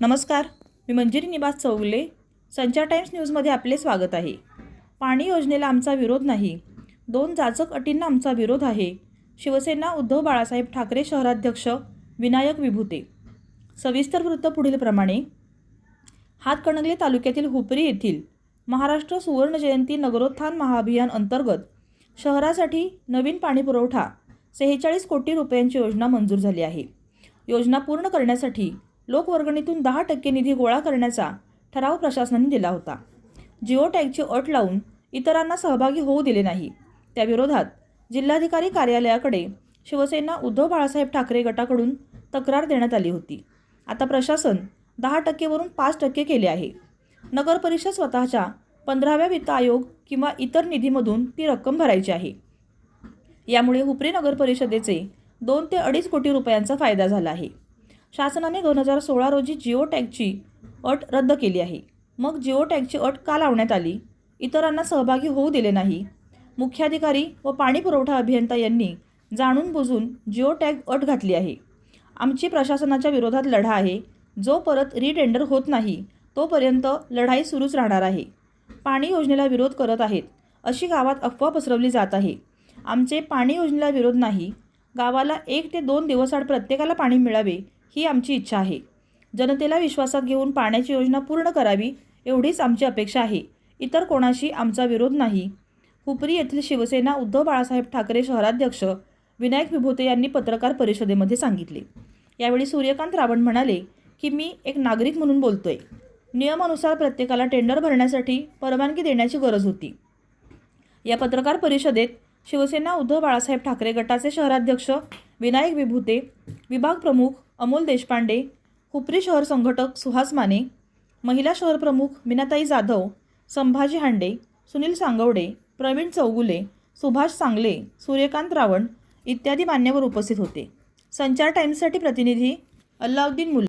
नमस्कार मी मंजिरी निवास चौगले संचार टाइम्स न्यूजमध्ये आपले स्वागत आहे. पाणी योजनेला आमचा विरोध नाही. दोन जाचक अटींना आमचा विरोध आहे. शिवसेना उद्धव बाळासाहेब ठाकरे शहराध्यक्ष विनायक विभूते. सविस्तर वृत्त पुढीलप्रमाणे हातकणंगले तालुक्यातील हुपरी येथील महाराष्ट्र सुवर्ण जयंती नगरोत्थान महाअभियान अंतर्गत शहरासाठी नवीन पाणीपुरवठा सेहेचाळीस कोटी रुपयांची योजना मंजूर झाली आहे. योजना पूर्ण करण्यासाठी लोकवर्गणीतून दहा टक्के निधी गोळा करण्याचा ठराव प्रशासनाने दिला होता. जिओ टॅगची अट लावून इतरांना सहभागी होऊ दिले नाही. त्याविरोधात जिल्हाधिकारी कार्यालयाकडे शिवसेना उद्धव बाळासाहेब ठाकरे गटाकडून तक्रार देण्यात आली होती. आता प्रशासन दहा टक्केवरून पाच टक्के केले आहे. नगरपरिषद स्वतःच्या पंधराव्या वित्त आयोग किंवा इतर निधीमधून ती रक्कम भरायची आहे. यामुळे हुपरी नगरपरिषदेचे दोन ते अडीच कोटी रुपयांचा फायदा झाला आहे. शासनाने दोन हजार सोळा रोजी जिओ टॅगची अट रद्द केली आहे. मग जिओ टॅगची अट का लावण्यात आली? इतरांना सहभागी होऊ दिले नाही. मुख्याधिकारी व पाणी पुरवठा अभियंता यांनी जाणून बुजून जिओ टॅग अट घातली आहे. आमची प्रशासनाच्या विरोधात लढा आहे. जो परत रिटेंडर होत नाही तोपर्यंत लढाई सुरूच राहणार आहे. पाणी योजनेला विरोध करत आहेत. अशी गावात अफवा पसरवली जात आहे. आमचे पाणी योजनेला विरोध नाही. गावाला एक ते दोन दिवसाआड प्रत्येकाला पाणी मिळावे ही आमची इच्छा आहे. जनतेला विश्वासात घेऊन पाण्याची योजना पूर्ण करावी एवढीच आमची अपेक्षा आहे. इतर कोणाशी आमचा विरोध नाही. हुपरी येथील शिवसेना उद्धव बाळासाहेब ठाकरे शहराध्यक्ष विनायक विभूते यांनी पत्रकार परिषदेमध्ये सांगितले. यावेळी सूर्यकांत रावण म्हणाले की मी एक नागरिक म्हणून बोलतोय. नियमानुसार प्रत्येकाला टेंडर भरण्यासाठी परवानगी देण्याची गरज होती. या पत्रकार परिषदेत शिवसेना उद्धव बाळासाहेब ठाकरे गटाचे शहराध्यक्ष विनायक विभूते विभाग प्रमुख अमोल देशपांडे हुपरी शहर संघटक सुहास माने महिला शहर प्रमुख मीनाताई जाधव संभाजी हांडे सुनील सांगवडे प्रवीण चौगुले सुभाष सांगले सूर्यकांत रावण इत्यादी मान्यवर उपस्थित होते. संचार टाईम्ससाठी प्रतिनिधी अल्लाउद्दीन मुल्ला